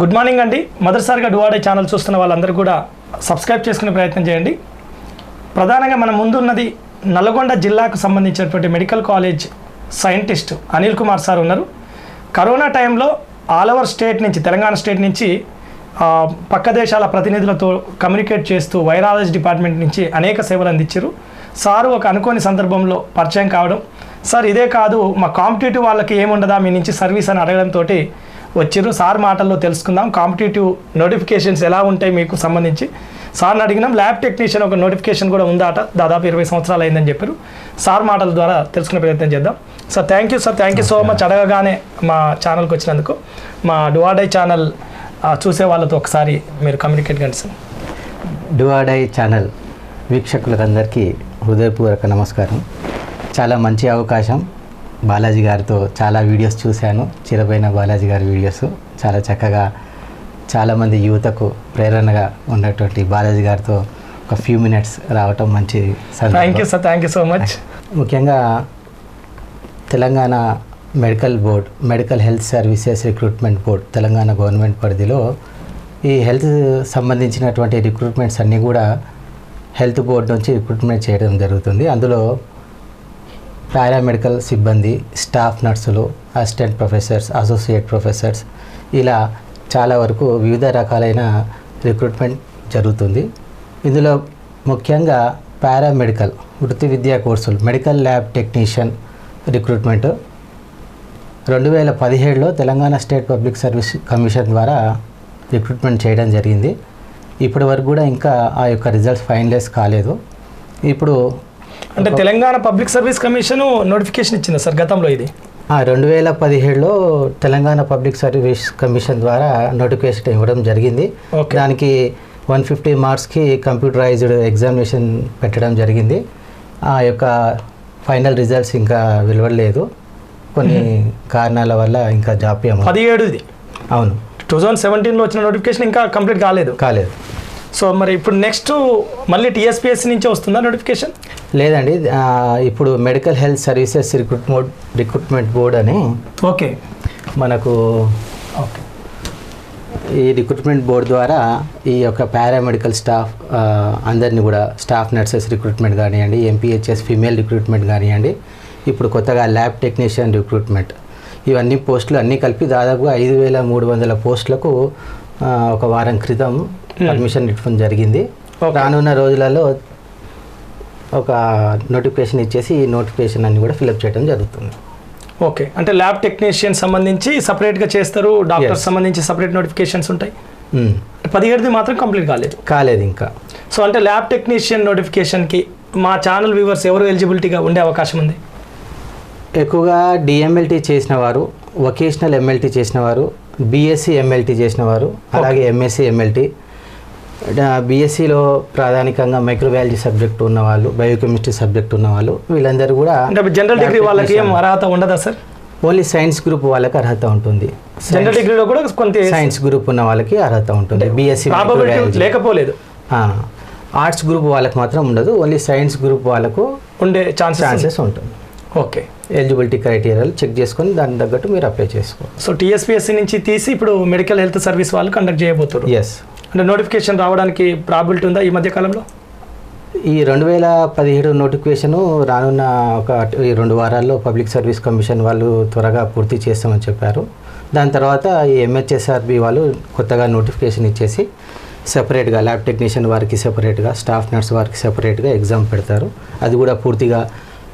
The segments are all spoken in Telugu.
గుడ్ మార్నింగ్ అండి. మొదటిసారిగా డువాడే ఛానల్ చూస్తున్న వాళ్ళందరూ కూడా సబ్స్క్రైబ్ చేసుకునే ప్రయత్నం చేయండి. ప్రధానంగా మన ముందున్నది నల్గొండ జిల్లాకు సంబంధించినటువంటి medical college scientist Anil Kumar sir ఉన్నారు. కరోనా టైంలో ఆల్ ఓవర్ స్టేట్ నుంచి తెలంగాణ స్టేట్ నుంచి పక్క దేశాల ప్రతినిధులతో కమ్యూనికేట్ చేస్తూ వైరాలజీ డిపార్ట్మెంట్ నుంచి అనేక సేవలు అందించారు. సారు ఒక అనుకోని సందర్భంలో పరిచయం కావడం. సార్ ఇదే కాదు మా కాంపిటేటివ్ వాళ్ళకి ఏముండదా మీ నుంచి సర్వీస్ అని అడగడంతో వచ్చిర్రు. సార్ మాటల్లో తెలుసుకుందాం. కాంపిటేటివ్ నోటిఫికేషన్స్ ఎలా ఉంటాయి మీకు సంబంధించి? సార్ని అడిగినాం. ల్యాబ్ టెక్నీషియన్ ఒక నోటిఫికేషన్ కూడా ఉందాట. దాదాపు ఇరవై సంవత్సరాలు అయిందని చెప్పారు. సార్ మాటల ద్వారా తెలుసుకునే ప్రయత్నం చేద్దాం. Sir thank you sir thank you so much అడగగానే మా ఛానల్కి వచ్చినందుకు. మా డువాడై ఛానల్ చూసే వాళ్ళతో ఒకసారి మీరు కమ్యూనికేట్ కండి సార్ డువాడై ఛానల్ వీక్షకులందరికీ హృదయపూర్వక నమస్కారం. చాలా మంచి అవకాశం. బాలాజీ గారితో చాలా వీడియోస్ చూశాను. చిరపోయిన బాలాజీ గారి వీడియోస్ చాలా చక్కగా చాలామంది యువతకు ప్రేరణగా ఉన్నటువంటి బాలాజీ గారితో ఒక ఫ్యూ మినిట్స్ రావటం మంచి సందర్భం. Thank you sir thank you so much ముఖ్యంగా Telangana medical board medical health services recruitment board Telangana government పరిధిలో ఈ హెల్త్ సంబంధించినటువంటి రిక్రూట్మెంట్స్ అన్నీ కూడా హెల్త్ బోర్డ్ నుంచి రిక్రూట్మెంట్ చేయడం జరుగుతుంది. అందులో పారామెడికల్ సిబ్బంది స్టాఫ్ నర్సులు అసిస్టెంట్ ప్రొఫెసర్స్ అసోసియేట్ ప్రొఫెసర్స్ ఇలా చాలా వరకు వివిధ రకాలైన రిక్రూట్మెంట్ జరుగుతుంది. ఇందులో ముఖ్యంగా పారామెడికల్ వృత్తి విద్యా కోర్సులు మెడికల్ ల్యాబ్ టెక్నీషియన్ రిక్రూట్మెంట్. రెండు వేల పదిహేడులో Telangana state public service commission ద్వారా రిక్రూట్మెంట్ చేయడం జరిగింది. ఇప్పటి వరకు కూడా ఇంకా ఆ యొక్క రిజల్ట్స్ ఫైనలైజ్ కాలేదు. ఇప్పుడు అంటే Telangana public service commission notification ఇచ్చింది సార్ గతంలో ఇది? రెండు వేల పదిహేడులో తెలంగాణ పబ్లిక్ సర్వీస్ కమిషన్ ద్వారా నోటిఫికేషన్ ఇవ్వడం జరిగింది. దానికి వన్ ఫిఫ్టీ మార్క్స్కి కంప్యూటరైజ్డ్ ఎగ్జామినేషన్ పెట్టడం జరిగింది. ఆ యొక్క ఫైనల్ రిజల్ట్స్ ఇంకా వెలువడలేదు. కొన్ని కారణాల వల్ల ఇంకా జాప్యం పదిహేడు అవును. టూ థౌజండ్ సెవెంటీన్లో వచ్చిన నోటిఫికేషన్ ఇంకా కంప్లీట్ కాలేదు? కాలేదు. సో మరి ఇప్పుడు నెక్స్ట్ మళ్ళీ టీఎస్పీఎస్సీ నుంచి వస్తుందా నోటిఫికేషన్ లేదండి ఇప్పుడు medical health services recruitment recruitment board అని ఓకే మనకు ఓకే ఈ రిక్రూట్మెంట్ బోర్డు ద్వారా ఈ యొక్క పారామెడికల్ స్టాఫ్ అందరినీ కూడా స్టాఫ్ నర్సెస్ రిక్రూట్మెంట్ కానివ్వండి M P H S female recruitment కానివ్వండి ఇప్పుడు కొత్తగా ల్యాబ్ టెక్నీషియన్ రిక్రూట్మెంట్ ఇవన్నీ పోస్టులు అన్నీ కలిపి దాదాపుగా ఐదు వేల మూడు వందల పోస్టులకు ఒక వారం క్రితం పర్మిషన్ ఇవ్వడం జరిగింది. రానున్న రోజులలో ఒక నోటిఫికేషన్ ఇచ్చేసి ఈ నోటిఫికేషన్ అన్ని కూడా ఫిలప్ చేయడం జరుగుతుంది. ఓకే. అంటే ల్యాబ్ టెక్నీషియన్ సంబంధించి సపరేట్గా చేస్తారు డాక్టర్. సంబంధించి సపరేట్ నోటిఫికేషన్స్ ఉంటాయి. పదిహేడుది మాత్రం కంప్లీట్ కాలేదు. కాలేదు ఇంకా. సో అంటే ల్యాబ్ టెక్నీషియన్ నోటిఫికేషన్కి మా ఛానల్ వ్యూవర్స్ ఎవరు ఎలిజిబిలిటీగా ఉండే అవకాశం ఉంది? ఎక్కువగా డిఎంఎల్టీ చేసిన వారు వొకేషనల్ ఎంఎల్టీ చేసిన వారు బీఎస్సీ ఎంఎల్టీ చేసిన వారు అలాగే ఎంఎస్సీ ఎంఎల్టీ బీఎస్సీలో ప్రాథమికంగా మైక్రోబయాలజీ సబ్జెక్ట్ ఉన్న వాళ్ళు బయోకెమిస్ట్రీ సబ్జెక్ట్ ఉన్న వాళ్ళు వీళ్ళందరూ కూడా అంటే జనరల్ డిగ్రీ వాళ్ళకి ఏం అర్హత ఉండదా సార్? ఓన్లీ సైన్స్ గ్రూప్ వాళ్ళకి అర్హత ఉంటుంది. జనరల్ డిగ్రీలో కూడా కొంత సైన్స్ గ్రూప్ ఉన్న వాళ్ళకి అర్హత ఉంటుంది బీఎస్సీ ప్రాబబిలిటీ లేకపోలేదు. ఆర్ట్స్ గ్రూప్ వాళ్ళకి మాత్రం ఉండదు ఓన్లీ సైన్స్ గ్రూప్ వాళ్ళకు ఉండే ఛాన్సెస్ ఉంటుంది. ఓకే. ఎలిజిబిలిటీ క్రైటీరియాలు చెక్ చేసుకొని దానికి తగ్గట్టు మీరు అప్లై చేసుకో సో టీఎస్పీఎస్సీ నుంచి తీసి ఇప్పుడు మెడికల్ హెల్త్ సర్వీస్ వాళ్ళు కండక్ట్ చేయబోతున్నారు ఎస్ అంటే నోటిఫికేషన్ రావడానికి ప్రాబిలిటీ ఉందా ఈ మధ్య కాలంలో? ఈ రెండు వేల పదిహేడు నోటిఫికేషను రానున్న ఒక ఈ రెండు వారాల్లో పబ్లిక్ సర్వీస్ కమిషన్ వాళ్ళు త్వరగా పూర్తి చేస్తామని చెప్పారు. దాని తర్వాత ఈ ఎంహెచ్ఎస్ఆర్బి వాళ్ళు కొత్తగా నోటిఫికేషన్ ఇచ్చేసి సెపరేట్గా ల్యాబ్ టెక్నీషియన్ వారికి సెపరేట్గా స్టాఫ్ నర్స్ వారికి సెపరేట్గా ఎగ్జామ్ పెడతారు. అది కూడా పూర్తిగా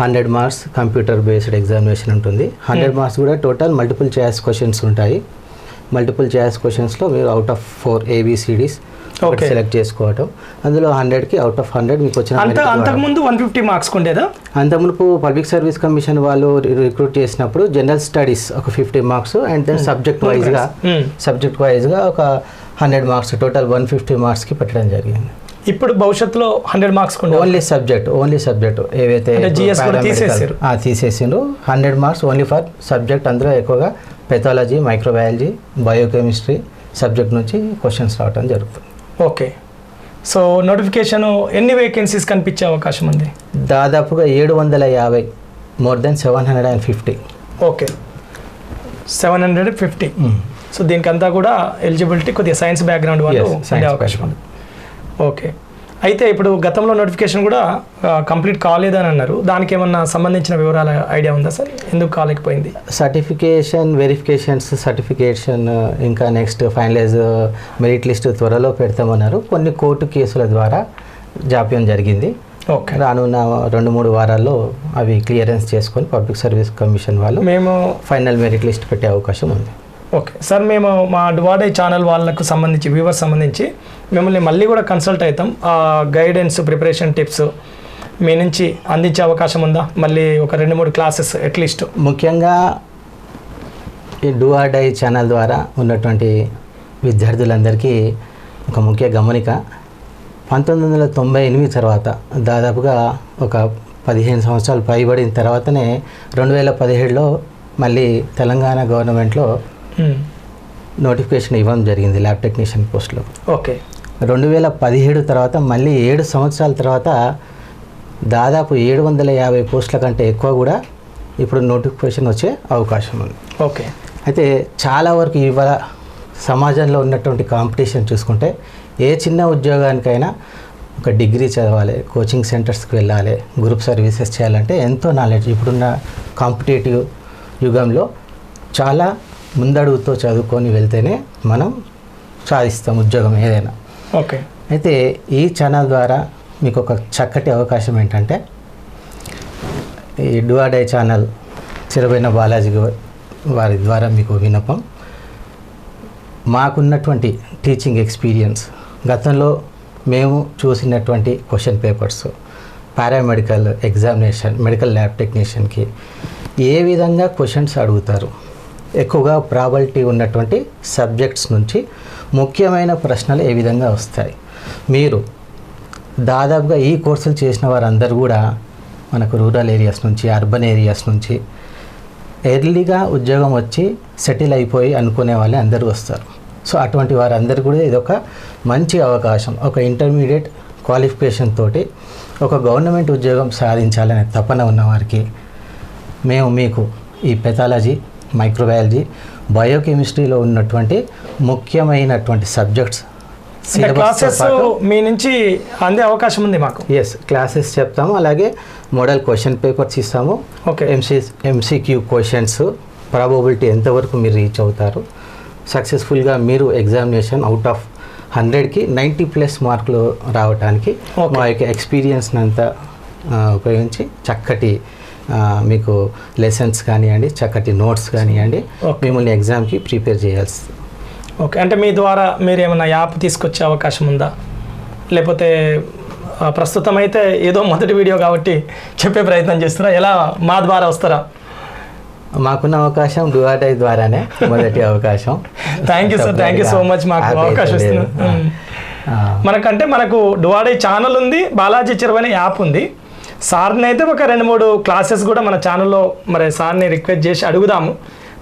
hundred marks computer based examination ఉంటుంది. హండ్రెడ్ మార్క్స్ కూడా టోటల్ మల్టిపుల్ చాయిస్ క్వశ్చన్స్ ఉంటాయి. మల్టిపుల్ చాయిస్ క్వశ్చన్స్లో మీరు out of four ABCDs. Select చేసుకోవటం. అందులో హండ్రెడ్కి అవుట్ ఆఫ్ హండ్రెడ్ మీకు వచ్చిన అంత merit అంతకు రావడం. ముందు వన్ ఫిఫ్టీ మార్క్స్ ఉండేదా? అంత మునుపు పబ్లిక్ సర్వీస్ కమిషన్ వాళ్ళు రిక్రూట్ చేసినప్పుడు జనరల్ స్టడీస్ ఒక fifty marks and then subject వైజ్గా Hmm. సబ్జెక్ట్ వైజ్గా ఒక hundred marks total one fifty మార్క్స్కి పెట్టడం జరిగింది. ఇప్పుడు భవిష్యత్తులో hundred marks only subject only subject ఏవైతే తీసేసిండ్రు. Hundred marks only for subject అందులో ఎక్కువగా పెథాలజీ మైక్రోబయాలజీ బయోకెమిస్ట్రీ సబ్జెక్ట్ నుంచి క్వశ్చన్స్ రావడం జరుగుతుంది. ఓకే సో నోటిఫికేషన్ ఎన్ని వేకెన్సీస్ కనిపించే అవకాశం ఉంది? దాదాపుగా ఏడు వందల యాభై more than seven hundred and fifty okay seven hundred fifty so దీనికంతా కూడా ఎలిజిబిలిటీ కొద్దిగా సైన్స్ బ్యాక్గ్రౌండ్ వాళ్ళు అవకాశం. ఉంది. ఓకే. అయితే ఇప్పుడు గతంలో నోటిఫికేషన్ కూడా కంప్లీట్ కాలేదని అన్నారు. దానికి ఏమన్నా సంబంధించిన వివరాల ఐడియా ఉందా సార్? ఎందుకు కాలేకపోయింది? సర్టిఫికేషన్ వెరిఫికేషన్స్ సర్టిఫికేషన్ ఇంకా నెక్స్ట్ ఫైనలైజ్ మెరిట్ లిస్ట్ త్వరలో పెడతామన్నారు. కొన్ని కోర్టు కేసుల ద్వారా జాప్యం జరిగింది. ఓకే. రానున్న రెండు మూడు వారాల్లో అవి క్లియరెన్స్ చేసుకొని పబ్లిక్ సర్వీస్ కమిషన్ వాళ్ళు మేము ఫైనల్ మెరిట్ లిస్ట్ పెట్టే అవకాశం ఉంది. ఓకే సార్ మేము మా డువాడే ఛానల్ వాళ్ళకు సంబంధించి వ్యూవర్స్ సంబంధించి మిమ్మల్ని మళ్ళీ కూడా కన్సల్ట్ అవుతాం. ఆ గైడెన్స్ ప్రిపరేషన్ టిప్స్ మీ నుంచి అందించే అవకాశం ఉందా? మళ్ళీ ఒక రెండు మూడు క్లాసెస్ అట్లీస్ట్ ముఖ్యంగా ఈ డూఆర్డై డై ఛానల్ ద్వారా ఉన్నటువంటి విద్యార్థులందరికీ ఒక ముఖ్య గమనిక. పంతొమ్మిది వందల తొంభై ఎనిమిది తర్వాత దాదాపుగా ఒక పదిహేను సంవత్సరాలు పైబడిన తర్వాతనే రెండు వేల పదిహేడులో మళ్ళీ తెలంగాణ గవర్నమెంట్లో నోటిఫికేషన్ ఇవ్వడం జరిగింది ల్యాబ్ టెక్నీషియన్ పోస్ట్లో. ఓకే. రెండు వేల పదిహేడు తర్వాత మళ్ళీ ఏడు సంవత్సరాల తర్వాత దాదాపు ఏడు వందల యాభై పోస్టుల కంటే ఎక్కువ కూడా ఇప్పుడు నోటిఫికేషన్ వచ్చే అవకాశం ఉంది. ఓకే. అయితే చాలా వరకు ఇవాళ సమాజంలో ఉన్నటువంటి కాంపిటీషన్ చూసుకుంటే ఏ చిన్న ఉద్యోగానికైనా ఒక డిగ్రీ చదవాలి కోచింగ్ సెంటర్స్కి వెళ్ళాలి గ్రూప్ సర్వీసెస్ చేయాలంటే ఎంతో నాలెడ్జ్ ఇప్పుడున్న కాంపిటేటివ్ యుగంలో చాలా ముందడుగుతో చదువుకొని వెళ్తేనే మనం సాధిస్తాం ఉద్యోగం ఏదైనా. ఓకే. అయితే ఈ ఛానల్ ద్వారా మీకు ఒక చక్కటి అవకాశం ఏంటంటే ఈ డువాడై ఛానల్ చిరబైన బాలాజీ వారి ద్వారా మీకు విన్నపం. మాకున్నటువంటి టీచింగ్ ఎక్స్పీరియన్స్ గతంలో మేము చూసినటువంటి question papers paramedical examination medical lab టెక్నీషియన్కి ఏ విధంగా క్వశ్చన్స్ అడుగుతారు? ఎక్కువగా ప్రాబలిటీ ఉన్నటువంటి సబ్జెక్ట్స్ నుంచి ముఖ్యమైన ప్రశ్నలు ఏ విధంగా వస్తాయి? మీరు దాదాపుగా ఈ కోర్సులు చేసిన వారందరూ కూడా మనకు రూరల్ ఏరియాస్ నుంచి అర్బన్ ఏరియాస్ నుంచి ఎర్లీగా ఉద్యోగం వచ్చి సెటిల్ అయిపోయి అనుకునే వాళ్ళే అందరూ వస్తారు. సో అటువంటి వారందరూ కూడా ఇదొక మంచి అవకాశం. ఒక ఇంటర్మీడియట్ క్వాలిఫికేషన్ తోటి ఒక గవర్నమెంట్ ఉద్యోగం సాధించాలనే తపన ఉన్నవారికి మేము మీకు ఈ పెథాలజీ మైక్రోబయాలజీ బయోకెమిస్ట్రీలో ఉన్నటువంటి ముఖ్యమైనటువంటి సబ్జెక్ట్స్ క్లాసెస్ మీ నుంచి అందే అవకాశం ఉంది మాకు. ఎస్ క్లాసెస్ చెప్తాము. అలాగే మోడల్ క్వశ్చన్ పేపర్స్ ఇస్తాము. Okay. MC MCQ questions probability ఎంతవరకు మీరు రీచ్ అవుతారు. సక్సెస్ఫుల్గా మీరు ఎగ్జామినేషన్ అవుట్ ఆఫ్ హండ్రెడ్కి నైంటీ ప్లస్ మార్కులు రావడానికి. మా యొక్క ఎక్స్పీరియన్స్ అంతా ఉపయోగించి చక్కటి మీకు లెసన్స్ కానివ్వండి చక్కటి నోట్స్ కానివ్వండి. మిమ్మల్ని ఎగ్జామ్కి ప్రిపేర్ చేయాల్సి ఓకే అంటే మీ ద్వారా మీరు ఏమైనా యాప్ తీసుకొచ్చే అవకాశం ఉందా? లేకపోతే ప్రస్తుతం అయితే ఏదో మొదటి వీడియో కాబట్టి చెప్పే ప్రయత్నం చేస్తారా? ఎలా మా ద్వారా వస్తారా? మాకున్న అవకాశం డువాటై ద్వారానే మొదటి అవకాశం. Thank you sir thank you so much మాకు అవకాశం. ఆ, మనకంటే మనకు డువాడే ఛానల్ ఉంది బాలాజీ చిరవని యాప్ ఉంది. సార్ని అయితే ఒక రెండు మూడు క్లాసెస్ కూడా మన ఛానల్లో మరి సార్ని రిక్వెస్ట్ చేసి అడుగుదాము.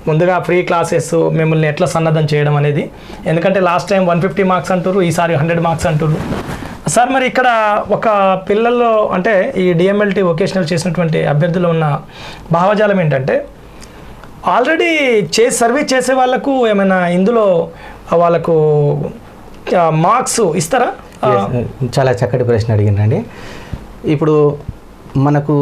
ముందుగా ఫ్రీ క్లాసెస్ మిమ్మల్ని ఎట్లా సన్నద్ధం చేయడం అనేది. ఎందుకంటే last time one fifty marks అంటారు ఈసారి హండ్రెడ్ మార్క్స్ అంటారు సార్ మరి ఇక్కడ ఒక పిల్లల్లో అంటే ఈ డిఎంఎల్టీ వొకేషనల్ చేసినటువంటి అభ్యర్థులు ఉన్న భావజాలం ఏంటంటే ఆల్రెడీ చే సర్వీస్ చేసే వాళ్ళకు ఏమైనా ఇందులో వాళ్ళకు మార్క్స్ ఇస్తారా? చాలా చక్కటి ప్రశ్న అడిగిందండి ఇప్పుడు మనకు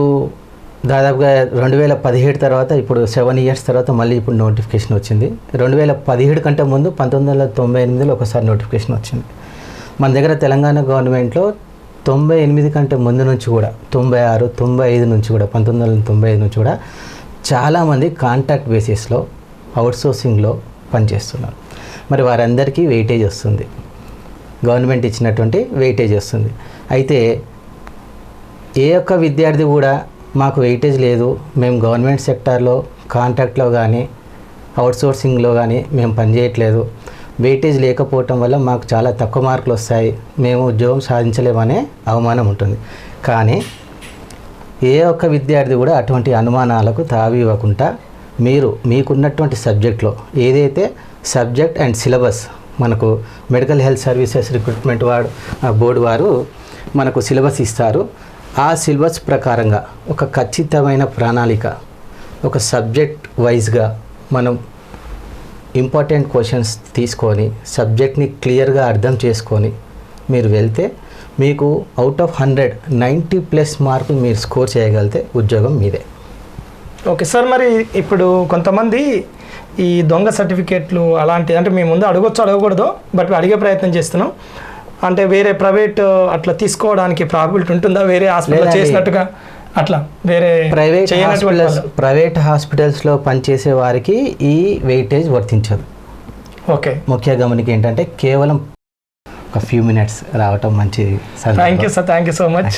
దాదాపుగా రెండు వేల పదిహేడు తర్వాత ఇప్పుడు సెవెన్ ఇయర్స్ తర్వాత మళ్ళీ ఇప్పుడు నోటిఫికేషన్ వచ్చింది. రెండు వేల పదిహేడు కంటే ముందు పంతొమ్మిది వందల తొంభై ఎనిమిదిలో ఒకసారి నోటిఫికేషన్ వచ్చింది. మన దగ్గర తెలంగాణ గవర్నమెంట్లో తొంభై ఎనిమిది కంటే ముందు నుంచి కూడా తొంభై ఆరు తొంభై ఐదు నుంచి కూడా పంతొమ్మిది వందల తొంభై ఐదు నుంచి కూడా చాలామంది కాంట్రాక్ట్ బేసిస్లో అవుట్సోర్సింగ్లో పనిచేస్తున్నారు. మరి వారందరికీ వెయిటేజ్ వస్తుంది. గవర్నమెంట్ ఇచ్చినటువంటి వెయిటేజ్ వస్తుంది. అయితే ఏ ఒక్క విద్యార్థి కూడా మాకు వెయిటేజ్ లేదు. మేము గవర్నమెంట్ సెక్టార్లో కాంట్రాక్ట్లో కానీ అవుట్సోర్సింగ్లో కానీ మేము పనిచేయట్లేదు. వెయిటేజ్ లేకపోవటం వల్ల మాకు చాలా తక్కువ మార్కులు వస్తాయి. మేము ఉద్యోగం సాధించలేమనే అవమానం ఉంటుంది. కానీ ఏ ఒక్క విద్యార్థి కూడా అటువంటి అనుమానాలకు తావి ఇవ్వకుండా మీరు మీకున్నటువంటి సబ్జెక్ట్లో ఏదైతే సబ్జెక్ట్ అండ్ సిలబస్ మనకు మెడికల్ హెల్త్ సర్వీసెస్ రిక్రూట్మెంట్ వాడు ఆ బోర్డు వారు మనకు సిలబస్ ఇస్తారు ఆ సిలబస్ ప్రకారంగా ఒక ఖచ్చితమైన ప్రణాళిక ఒక సబ్జెక్ట్ వైజ్గా మనం ఇంపార్టెంట్ క్వశ్చన్స్ తీసుకొని సబ్జెక్ట్ని క్లియర్గా అర్థం చేసుకొని మీరు వెళ్తే మీకు out of hundred ninety plus మార్కులు మీరు స్కోర్ చేయగలిగితే ఉద్యోగం మీదే. ఓకే సార్ మరి ఇప్పుడు కొంతమంది ఈ దొంగ సర్టిఫికేట్లు అలాంటి అంటే మేము ముందు అడగొచ్చు అడగకూడదు బట్ అడిగే ప్రయత్నం చేస్తున్నాం. అంటే వేరే ప్రైవేట్ అట్లా తీసుకోవడానికి ప్రాబిలిటీ ఉంటుందా? వేరే హాస్పిటల్. చేసినట్టుగా అట్లా వేరే ప్రైవేట్ హాస్పిటల్స్ ప్రైవేట్ హాస్పిటల్స్లో పనిచేసే వారికి ఈ వెయిటేజ్ వర్తించదు. ఓకే. ముఖ్య గమనిక ఏంటంటే కేవలం ఒక ఫ్యూ మినిట్స్ రావటం మంచిది. Thank you sir thank you so much.